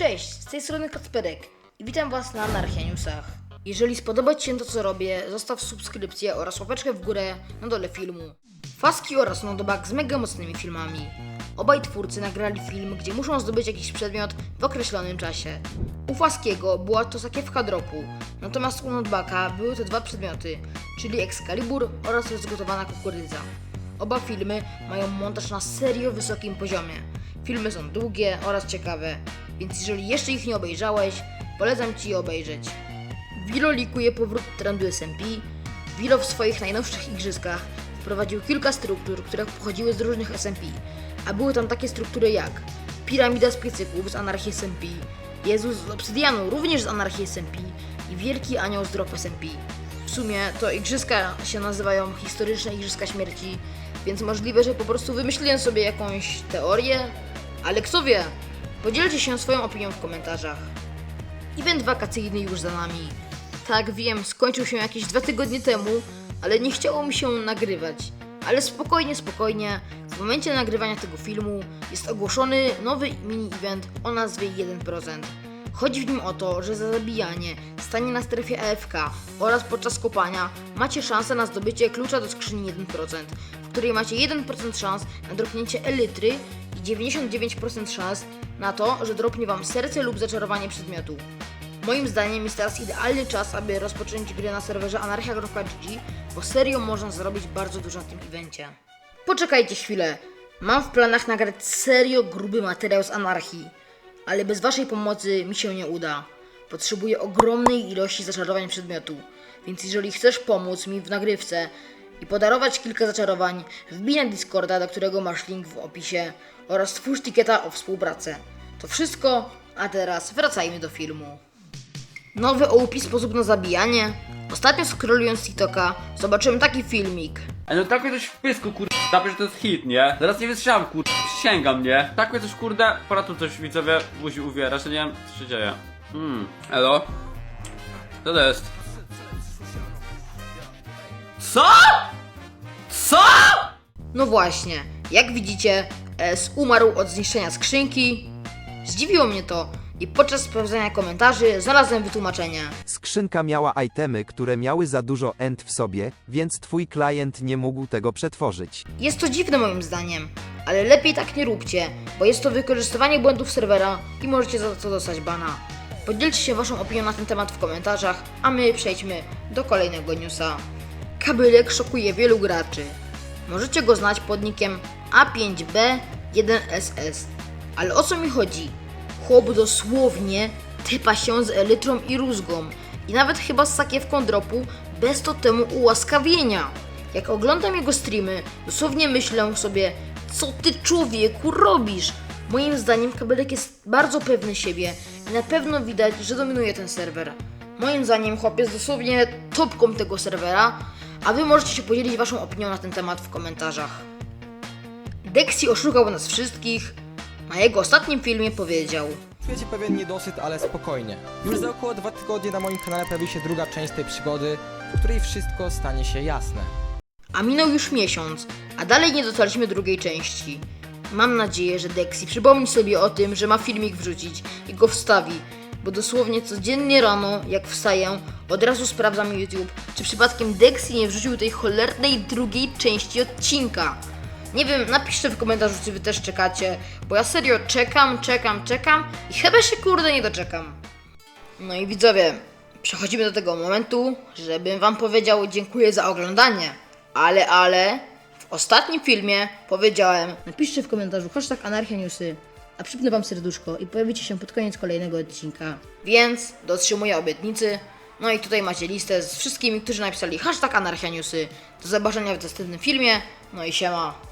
Cześć, z tej strony Kacperek i witam Was na Anarchia Newsach. Jeżeli spodoba Ci się to, co robię, zostaw subskrypcję oraz łapeczkę w górę na dole filmu. Faski oraz Nodobak z mega mocnymi filmami. Obaj twórcy nagrali film, gdzie muszą zdobyć jakiś przedmiot w określonym czasie. U Faskiego była to sakiewka dropu, natomiast u Nodbaka były to dwa przedmioty, czyli Excalibur oraz rozgotowana kukurydza. Oba filmy mają montaż na serio wysokim poziomie. Filmy są długie oraz ciekawe, więc jeżeli jeszcze ich nie obejrzałeś, polecam Ci je obejrzeć. Wilo likuje powrót trendu SMP. Wilo w swoich najnowszych igrzyskach wprowadził kilka struktur, które pochodziły z różnych SMP, a były tam takie struktury jak Piramida z piecyków z Anarchii SMP, Jezus z Obsydianu również z Anarchii SMP i Wielki Anioł z Drop SMP. W sumie to igrzyska się nazywają historyczne igrzyska śmierci, więc możliwe, że po prostu wymyśliłem sobie jakąś teorię, ale kto wie? Podzielcie się swoją opinią w komentarzach. Event wakacyjny już za nami. Tak, wiem, skończył się jakieś dwa tygodnie temu, ale nie chciało mi się nagrywać. Ale spokojnie, spokojnie. W momencie nagrywania tego filmu jest ogłoszony nowy mini-event o nazwie 1%. Chodzi w nim o to, że za zabijanie, stanie na strefie AFK oraz podczas kopania macie szansę na zdobycie klucza do skrzyni 1%, w której macie 1% szans na dropnięcie elitry 99% szans na to, że dropnie wam serce lub zaczarowanie przedmiotu. Moim zdaniem jest teraz idealny czas, aby rozpocząć grę na serwerze anarchia.gg, bo serio można zrobić bardzo dużo na tym evencie. Poczekajcie chwilę. Mam w planach nagrać serio gruby materiał z anarchii, ale bez waszej pomocy mi się nie uda. Potrzebuję ogromnej ilości zaczarowań przedmiotu, więc jeżeli chcesz pomóc mi w nagrywce i podarować kilka zaczarowań, wbij na Discorda, do którego masz link w opisie oraz stwórz tikieta o współpracę. To wszystko, a teraz wracajmy do filmu. Nowy OP sposób na zabijanie. Ostatnio scrollując TikToka zobaczyłem taki filmik. Ej, no tak mnie coś w pysku, kurde, że to jest hit, nie? Zaraz nie wytrzymam, kurde, sięgam, nie? Tak mnie coś, kurde, pora tu coś, widzowie, buzi uwiera, że nie wiem, co się dzieje. Hmm, elo? Co to jest? Co? Co? No właśnie, jak widzicie, umarł od zniszczenia skrzynki. Zdziwiło mnie to i podczas sprawdzania komentarzy znalazłem wytłumaczenie. Skrzynka miała itemy, które miały za dużo end w sobie, więc twój klient nie mógł tego przetworzyć. Jest to dziwne moim zdaniem, ale lepiej tak nie róbcie, bo jest to wykorzystywanie błędów serwera i możecie za to dostać bana. Podzielcie się waszą opinią na ten temat w komentarzach, a my przejdźmy do kolejnego newsa. Kabylek szokuje wielu graczy. Możecie go znać pod nickiem A5B1SS. Ale o co mi chodzi? Chłop dosłownie typa się z elytrą i rózgą i nawet chyba z sakiewką dropu bez totemu ułaskawienia. Jak oglądam jego streamy, dosłownie myślę sobie, co ty człowieku robisz? Moim zdaniem kabelek jest bardzo pewny siebie i na pewno widać, że dominuje ten serwer. Moim zdaniem chłop jest dosłownie topką tego serwera, a wy możecie się podzielić waszą opinią na ten temat w komentarzach. Dexy oszukał nas wszystkich. Na jego ostatnim filmie powiedział: Czujecie pewien niedosyt, ale spokojnie. Już za około dwa tygodnie na moim kanale pojawi się druga część tej przygody, w której wszystko stanie się jasne. A minął już miesiąc, a dalej nie dostaliśmy drugiej części. Mam nadzieję, że Dexy przypomni sobie o tym, że ma filmik wrzucić i go wstawi, bo dosłownie codziennie rano, jak wstaję, od razu sprawdzam YouTube, czy przypadkiem Dexy nie wrzucił tej cholernej drugiej części odcinka. Nie wiem, napiszcie w komentarzu, czy wy też czekacie, bo ja serio czekam, czekam, czekam i chyba się kurde nie doczekam. No i widzowie, przechodzimy do tego momentu, żebym wam powiedział dziękuję za oglądanie. Ale, ale, w ostatnim filmie powiedziałem, napiszcie w komentarzu hashtag a przypnę wam serduszko i pojawicie się pod koniec kolejnego odcinka. Więc dotrzymuję obietnicy. No i tutaj macie listę z wszystkimi, którzy napisali hashtag. Do zobaczenia w następnym filmie. No i siema.